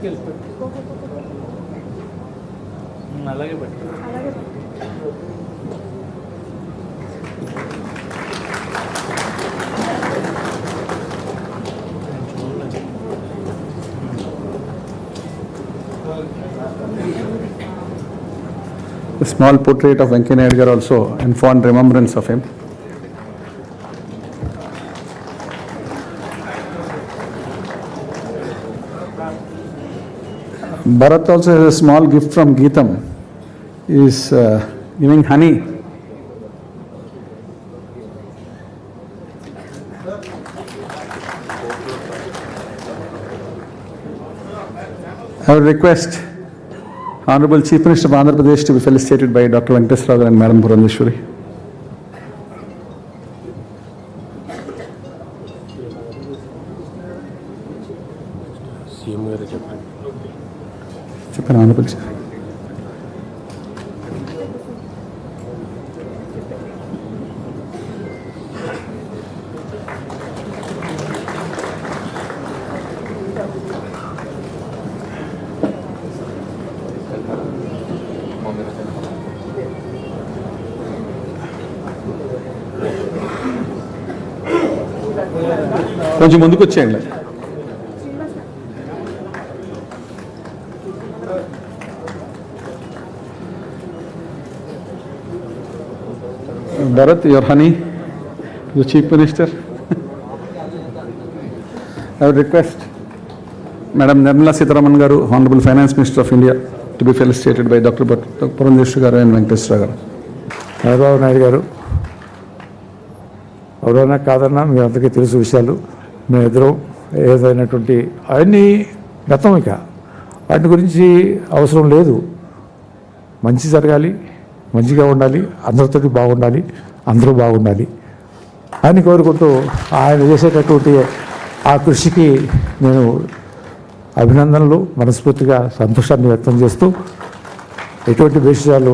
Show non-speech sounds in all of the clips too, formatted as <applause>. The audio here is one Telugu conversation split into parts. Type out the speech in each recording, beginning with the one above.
పట్టుకెళ్ళి పెట్టు ఉమ్, అలాగే పెట్టు అలాగే A small portrait of Venkaya Nayar garu also in fond remembrance of him. Bharat also has a small gift from Geetam. He is uh, giving honey. I would request Honorable Chief Minister of Andhra Pradesh to be felicitated by Dr. Venkateswara Rao and Madam Purandeshwari. CM గారు చెప్పండి చెప్పాను Honorable Chief. కొంచెం ముందుకు వచ్చేయండి. భరత్ యువర్ హనీ you chief minister I request madam Nirmala Sitharaman గారు honourable finance minister of India to be felicitated by doctor Purandeswari గారు అండ్ వెంకటేశ్వరరావు గారు చంద్రబాబు నాయుడు గారు ఎవరైనా కాదన్నా మీ అందరికీ తెలుసు విషయాలు. మేమిద్దరం ఏదైనటువంటి అవన్నీ గతం ఇక. వాటి గురించి అవసరం లేదు. మంచి జరగాలి మంచిగా ఉండాలి అందరితో బాగుండాలి అందరూ బాగుండాలి అని కోరుకుంటూ ఆయన చేసేటటువంటి ఆ కృషికి నేను అభినందనలు మనస్ఫూర్తిగా సంతోషాన్ని వ్యక్తం చేస్తూ ఎటువంటి విషయాలు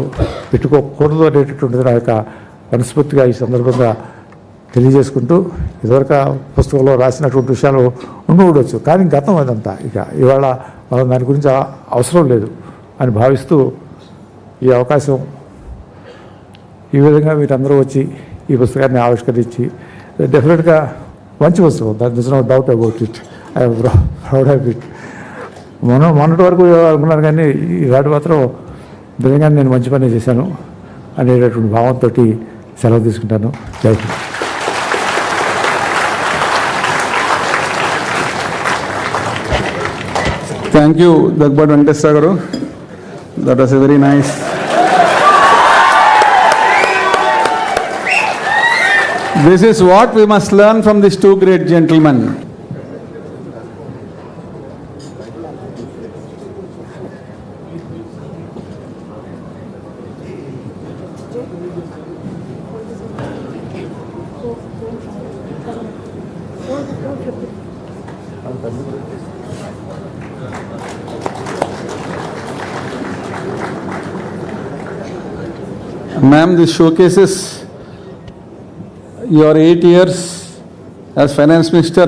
పెట్టుకోకూడదు అనేటటువంటిది నా యొక్క మనస్ఫూర్తిగా ఈ సందర్భంగా తెలియజేసుకుంటూ ఇదివరకు పుస్తకంలో రాసినటువంటి విషయాలు ఉండి ఉండవచ్చు కానీ గతం అదంతా. ఇక ఇవాళ మనం దాని గురించి అవసరం లేదు అని భావిస్తూ ఈ అవకాశం ఈ విధంగా మీరందరూ వచ్చి ఈ పుస్తకాన్ని ఆవిష్కరించి డెఫినెట్గా మంచి పుస్తకం. దాని is no doubt about it I proud of it మొన్న మొన్నటి వరకు అనుకున్నాను కానీ ఈనాటి మాత్రం నిజంగా నేను మంచి పని చేశాను అనేటటువంటి భావంతో సెలవు తీసుకుంటాను. జై Hind. Thank you, Dagbad Venkateswara Garu. That was a very nice. This is what we must learn from these two great gentlemen. Ma'am, this showcases your eight years as finance minister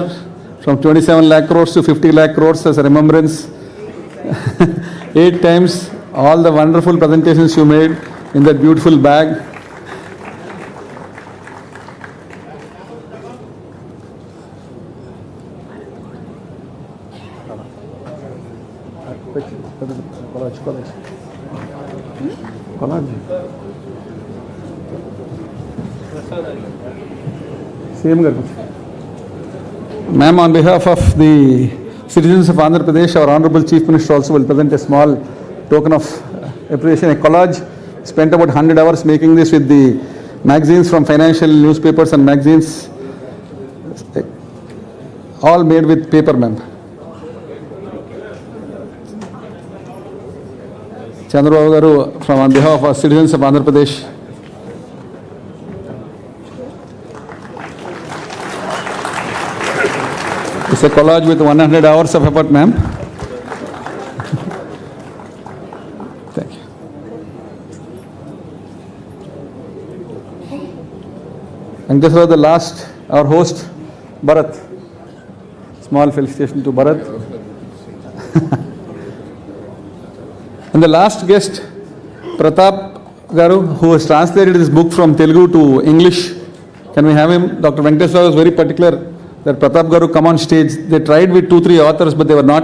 from 27 lakh crores to 50 lakh crores as a remembrance. <laughs> Eight times, all the wonderful presentations you made in that beautiful bag. Same garu. Ma'am, on behalf of the citizens of Andhra Pradesh, our Honorable Chief Minister also will present a small token of appreciation, a collage. Spent about 100 hours making this with the magazines from financial newspapers and magazines, all made with paper, ma'am. Chandrababu garu, from on behalf of citizens of Andhra Pradesh, It's a collage with 100 hours of effort, ma'am. Thank you. And this was the last, our host, Bharat. Small felicitation to Bharat. And the last guest, Pratap Garu, who has translated this book from Telugu to English. Can we have him? Dr. Venkateswara was very particular that Pratap గారు come on stage they tried with two three authors but but they were not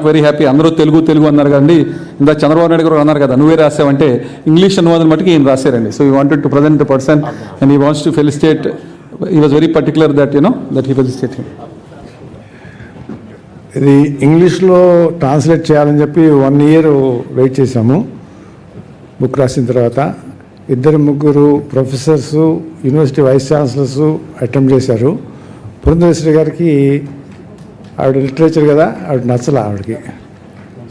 అందరూ తెలుగు తెలుగు అన్నారు కదండి. ఇందా చంద్రబాబు నాయుడు గారు అన్నారు కదా నువ్వే రాసావంటే ఇంగ్లీష్ అనువాదం మటుకు ఈయన రాశారండి. So you wanted to present the person and he wants to felicitate he was very particular that you know that he felicitate him ఇది ఇంగ్లీష్లో ట్రాన్స్లేట్ చేయాలని చెప్పి వన్ ఇయర్ వెయిట్ చేశాము. బుక్ రాసిన తర్వాత ఇద్దరు ముగ్గురు professors university vice chancellors attempt చేశారు. బృందేశ్వరి గారికి ఆవిడ లిటరేచర్ కదా ఆవిడ నచ్చల ఆవిడకి.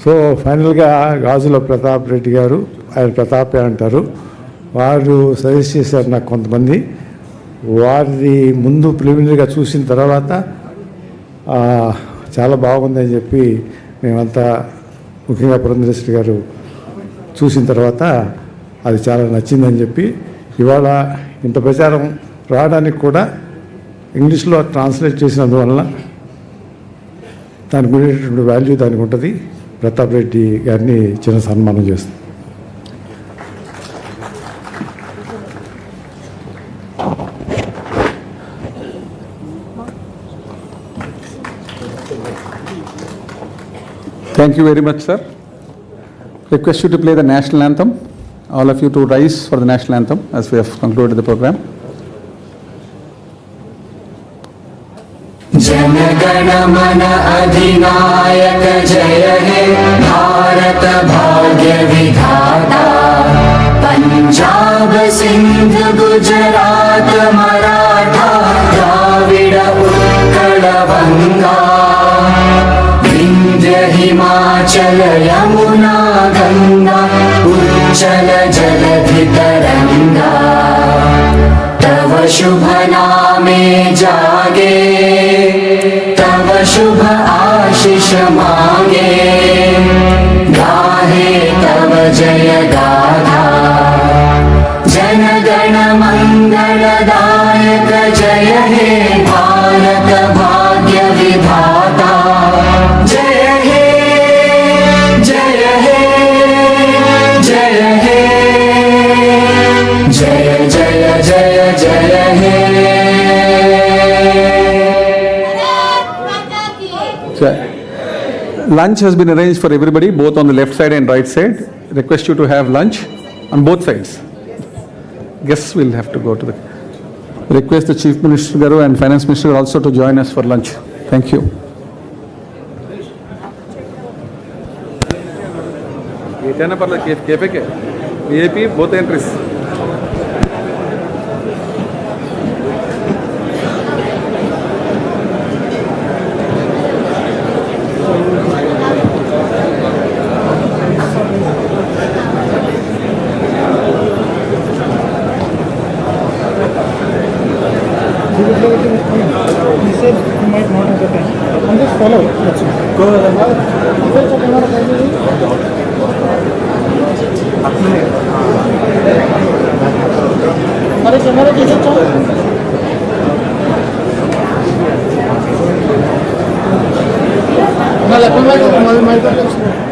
సో ఫైనల్గా గాజుల ప్రతాప్ రెడ్డి గారు ఆయన ప్రతాపే అంటారు. వారు సజెస్ట్ చేశారు నాకు కొంతమంది. వారిది ముందు ప్రిలిమినరీగా చూసిన తర్వాత చాలా బాగుందని చెప్పి మేమంతా ముఖ్యంగా పురంధరేశ్వరి గారు చూసిన తర్వాత అది చాలా నచ్చిందని చెప్పి ఇవాళ ఇంత ప్రచారం రావడానికి కూడా ఇంగ్లీష్లో ట్రాన్స్లేట్ చేసినందువలన దానికి ఉండేటటువంటి వాల్యూ దానికి ఉంటుంది ప్రతాప్ రెడ్డి గారిని చిన్న సన్మానం చేస్తుంది Thank you very much, sir. Request you to play the national anthem. All of you to rise for the national anthem as we have concluded the program. जनगण मन अधिनायक जय हे भारत भाग्य विधाता पंजाब सिंध गुजरात मराठा द्राविड उत्कल बंगा विंध्य हिमाचल यमुना गंगा उच्चल जलधि तरंगा तव शुभ जागे तब शुभ आशीष मांगे। गाहे तब जय गाधा जन गण जनगण Lunch has been arranged for everybody, both on the left side and right side. Request you to have lunch on both sides. Guests will have to go to the, request the Chief Minister Garu and Finance Minister also to join us for lunch. Thank you. ఏదైనా పర్లేదు కేఫేకే VIP both entries might not have the time. And just follow. That's it. Go अरे कैमरा कैसे चल मला पण माहिती